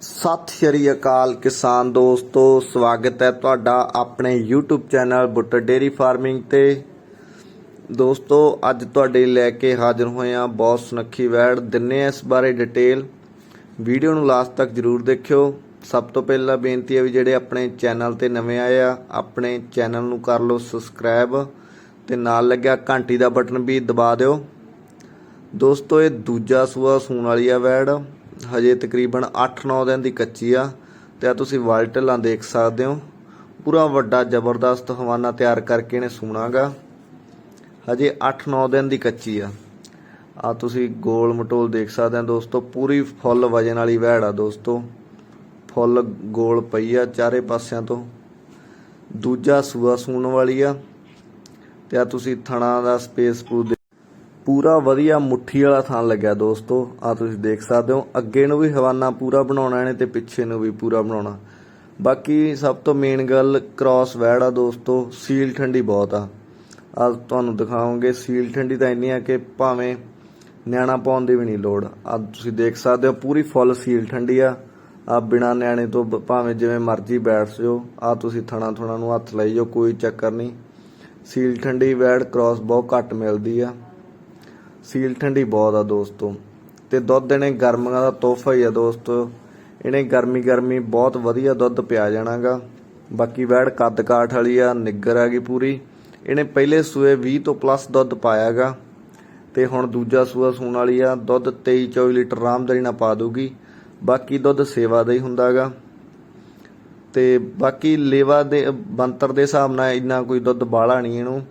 ਸਤਿ ਸ਼੍ਰੀ ਅਕਾਲ ਕਿਸਾਨ ਦੋਸਤੋ, ਸਵਾਗਤ ਹੈ ਤੁਹਾਡਾ ਆਪਣੇ YouTube channel Buttar dairy farming ਤੇ। ਦੋਸਤੋ, ਅੱਜ ਤੁਹਾਡੇ ਲੈ ਕੇ ਹਾਜ਼ਰ ਹੋਏ ਹਾਂ ਬਹੁਤ ਸੁਨੱਖੀ ਵੈੜ, ਦਿੰਨੇ ਆ ਇਸ ਬਾਰੇ ਡਿਟੇਲ। ਵੀਡੀਓ ਨੂੰ ਲਾਸਟ ਤੱਕ ਜਰੂਰ ਦੇਖਿਓ। ਸਭ ਤੋਂ ਪਹਿਲਾਂ ਬੇਨਤੀ ਹੈ ਵੀ ਜਿਹੜੇ ਆਪਣੇ ਚੈਨਲ ਤੇ ਨਵੇਂ ਆਏ ਆ, ਆਪਣੇ ਚੈਨਲ ਨੂੰ ਕਰ ਲਓ ਸਬਸਕ੍ਰਾਈਬ ਤੇ ਨਾਲ ਲੱਗਿਆ ਘੰਟੀ ਦਾ ਬਟਨ ਵੀ ਦਬਾ ਦਿਓ। ਦੋਸਤੋ, ਇਹ ਦੂਜਾ ਸੂਆ ਸੂਣ ਵਾਲੀ ਆ ਵੈੜ। ਹਜੇ ਤਕਰੀਬਨ 8-9 ਦਿਨ ਦੀ ਕੱਚੀ ਆ ਤੇ ਆ ਤੁਸੀਂ ਵਾਲਟਲਾਂ ਦੇਖ ਸਕਦੇ ਹੋ। ਪੂਰਾ ਵੱਡਾ ਜ਼ਬਰਦਸਤ ਹਵਾਨਾ ਤਿਆਰ ਕਰਕੇ ਇਹਨੇ ਸੂਣਾਗਾ ਹਜੇ 8-9 ਦਿਨ ਦੀ ਕੱਚੀ ਆ। ਆ ਤੁਸੀਂ ਗੋਲ ਮਟੋਲ ਦੇਖ ਸਕਦੇ ਆ ਦੋਸਤੋ, ਪੂਰੀ ਫੁੱਲ ਵਜਨ ਵਾਲੀ ਵੈੜ ਆ ਦੋਸਤੋ। ਫੁੱਲ ਗੋਲ ਪਈ ਆ ਚਾਰੇ ਪਾਸਿਆਂ ਤੋਂ। ਦੂਜਾ ਸੂਆ ਸੂਣ ਵਾਲੀ ਆ। ਤੇ ਆ ਤੁਸੀਂ ਥਣਾ ਦਾ ਸਪੇਸ ਪੂ ਪੂਰਾ ਵਧੀਆ ਮੁੱਠੀ ਵਾਲਾ ਥਾਂ ਲੱਗਿਆ ਦੋਸਤੋ। ਆ ਤੁਸੀਂ ਦੇਖ ਸਕਦੇ ਹੋ। ਅੱਗੇ ਨੂੰ ਵੀ ਹਵਾਨਾ ਪੂਰਾ ਬਣਾਉਣਾ ਨੇ ਤੇ ਪਿੱਛੇ ਨੂੰ ਵੀ ਪੂਰਾ ਬਣਾਉਣਾ। ਬਾਕੀ ਸਭ ਤੋਂ ਮੇਨ ਗੱਲ ਕ੍ਰਾਸ ਵੈੜ ਆ ਦੋਸਤੋ। ਸੀਲ ਠੰਡੀ ਬਹੁਤ ਆ। ਆ ਤੁਹਾਨੂੰ ਦਿਖਾਵਾਂਗੇ। ਸੀਲ ਠੰਡੀ ਤਾਂ ਇੰਨੀ ਆ ਕਿ ਭਾਵੇਂ ਨਿਆਣਾ ਪਾਉਣ ਦੀ ਵੀ ਨਹੀਂ ਲੋੜ। ਆ ਤੁਸੀਂ ਦੇਖ ਸਕਦੇ ਹੋ, ਪੂਰੀ ਫੁੱਲ ਸੀਲ ਠੰਡੀ ਆ। ਆ ਬਿਨਾ ਨਿਆਣੇ ਤੋਂ ਭਾਵੇਂ ਜਿਵੇਂ ਮਰਜ਼ੀ ਬੈਠ ਜਿਓ। ਆ ਤੁਸੀਂ ਥਣਾ ਥਣਾ ਨੂੰ ਹੱਥ ਲਾਈ ਜਾਓ ਕੋਈ ਚੱਕਰ ਨਹੀਂ। ਸੀਲ ਠੰਡੀ ਵੈੜ ਕ੍ਰਾਸ ਬਹੁਤ ਘੱਟ ਮਿਲਦੀ ਆ। ਸੀਲ ਠੰਡੀ ਬਹੁਤ ਆ ਦੋਸਤੋ। ਤੇ ਦੁੱਧ ਇਹਨੇ ਗਰਮੀਆਂ ਦਾ ਤੋਹਫਾ ਹੀ ਆ ਦੋਸਤੋ। ਇਹਨੇ ਗਰਮੀ ਗਰਮੀ ਬਹੁਤ ਵਧੀਆ ਦੁੱਧ ਪਿਆ ਜਾਣਾਗਾ। ਬਾਕੀ ਵੈੜ ਕੱਦ ਕਾਠ ਵਾਲੀ ਆ, ਨਿੱਗਰ ਹੈਗੀ ਪੂਰੀ। ਇਹਨੇ ਪਹਿਲੇ ਸੂਏ 20 ਤੋਂ ਪਲੱਸ ਦੁੱਧ ਪਾਇਆਗਾ। ਤੇ ਹੁਣ ਦੂਜਾ ਸੂਆ ਸੂਣ ਵਾਲੀ ਆ, ਦੁੱਧ 23 24 ਲੀਟਰ ਆਰਾਮਦਾਰੀ ਨਾਲ ਪਾ ਦੂਗੀ ਬਾਕੀ ਦੁੱਧ ਸੇਵਾ ਦਾ ਹੀ ਹੁੰਦਾਗਾ। ਤੇ ਬਾਕੀ ਲੇਵਾ ਦੇ ਬੰਤਰ ਦੇ ਹਿਸਾਬ ਨਾਲ ਇੰਨਾ ਕੋਈ ਦੁੱਧ ਬਾਲਾ ਨਹੀਂ ਇਹਨੂੰ।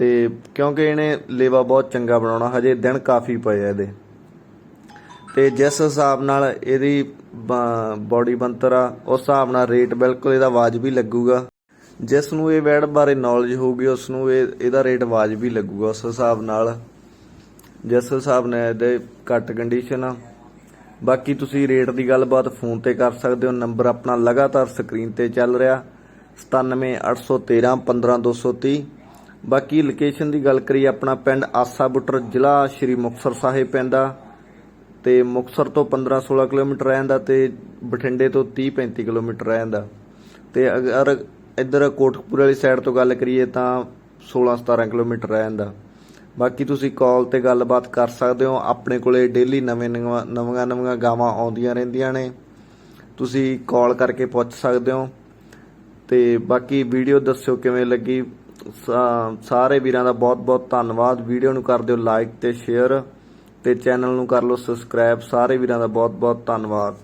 ਤੇ ਕਿਉਂਕਿ ਇਹਨੇ ਲੇਵਾ ਬਹੁਤ ਚੰਗਾ ਬਣਾਉਣਾ, ਹਜੇ ਦਿਨ ਕਾਫੀ ਪਏ ਆ ਇਹਦੇ। ਤੇ ਜਿਸ ਹਿਸਾਬ ਨਾਲ ਇਹਦੀ ਬਾਡੀ ਬੰਤਰ ਆ, ਉਸ ਹਿਸਾਬ ਨਾਲ ਰੇਟ ਬਿਲਕੁਲ ਇਹਦਾ ਵਾਜਬੀ ਲੱਗੂਗਾ। ਜਿਸ ਨੂੰ ਇਹ ਵੈੜ ਬਾਰੇ ਨੌਲੇਜ ਹੋਊਗੀ, ਉਸ ਨੂੰ ਇਹ, ਇਹਦਾ ਰੇਟ ਵਾਜਬੀ ਲੱਗੂਗਾ ਉਸ ਹਿਸਾਬ ਨਾਲ। ਜਿਸ ਹਿਸਾਬ ਨਾਲ ਇਹਦੇ ਘੱਟ ਕੰਡੀਸ਼ਨ ਆ। ਬਾਕੀ ਤੁਸੀਂ ਰੇਟ ਦੀ ਗੱਲਬਾਤ ਫੋਨ ਤੇ ਕਰ ਸਕਦੇ ਹੋ ਨੰਬਰ ਆਪਣਾ ਲਗਾਤਾਰ ਸਕਰੀਨ ਤੇ ਚੱਲ ਰਿਹਾ। 97813 15230 ਬਾਕੀ ਲੋਕੇਸ਼ਨ ਦੀ ਗੱਲ ਕਰੀਏ, ਆਪਣਾ ਪਿੰਡ ਆਸਾ ਬੁੱਟਰ ਜ਼ਿਲ੍ਹਾ ਸ਼੍ਰੀ ਮੁਕਤਸਰ ਸਾਹਿਬ ਪੈਂਦਾ ਤੇ ਮੁਕਤਸਰ ਤੋਂ 15-16 ਕਿਲੋਮੀਟਰ ਰਹਿੰਦਾ ਤੇ ਬਠਿੰਡੇ ਤੋਂ 30-35 ਕਿਲੋਮੀਟਰ ਰਹਿੰਦਾ। ਤੇ ਅਗਰ ਇੱਧਰ ਕੋਟਕਪੂਰ ਵਾਲੀ ਸਾਈਡ ਤੋਂ ਗੱਲ ਕਰੀਏ ਤਾਂ 16-17 ਕਿਲੋਮੀਟਰ ਰਹਿੰਦਾ। ਬਾਕੀ ਤੁਸੀਂ ਕਾਲ ਤੇ ਗੱਲਬਾਤ ਕਰ ਸਕਦੇ ਹੋ, ਆਪਣੇ ਕੋਲੇ ਡੇਲੀ ਨਵੇਂ ਨਵੀਆਂ ਨਵੀਆਂ ਗਾਵਾਂ ਆਉਂਦੀਆਂ ਰਹਿੰਦੀਆਂ ਨੇ। ਤੁਸੀਂ ਕਾਲ ਕਰਕੇ ਪੁੱਛ ਸਕਦੇ ਹੋ। ਤੇ ਬਾਕੀ ਵੀਡੀਓ ਦੱਸਿਓ ਕਿਵੇਂ ਲੱਗੀ ਸਾਰੇ ਵੀਰਾਂ ਦਾ ਬਹੁਤ ਬਹੁਤ ਧੰਨਵਾਦ। ਵੀਡੀਓ ਨੂੰ ਕਰ ਦਿਓ ਲਾਈਕ ਤੇ ਸ਼ੇਅਰ ਤੇ ਚੈਨਲ ਨੂੰ ਕਰ ਲਓ ਸਬਸਕ੍ਰਾਈਬ ਸਾਰੇ ਵੀਰਾਂ ਦਾ ਬਹੁਤ ਬਹੁਤ ਧੰਨਵਾਦ।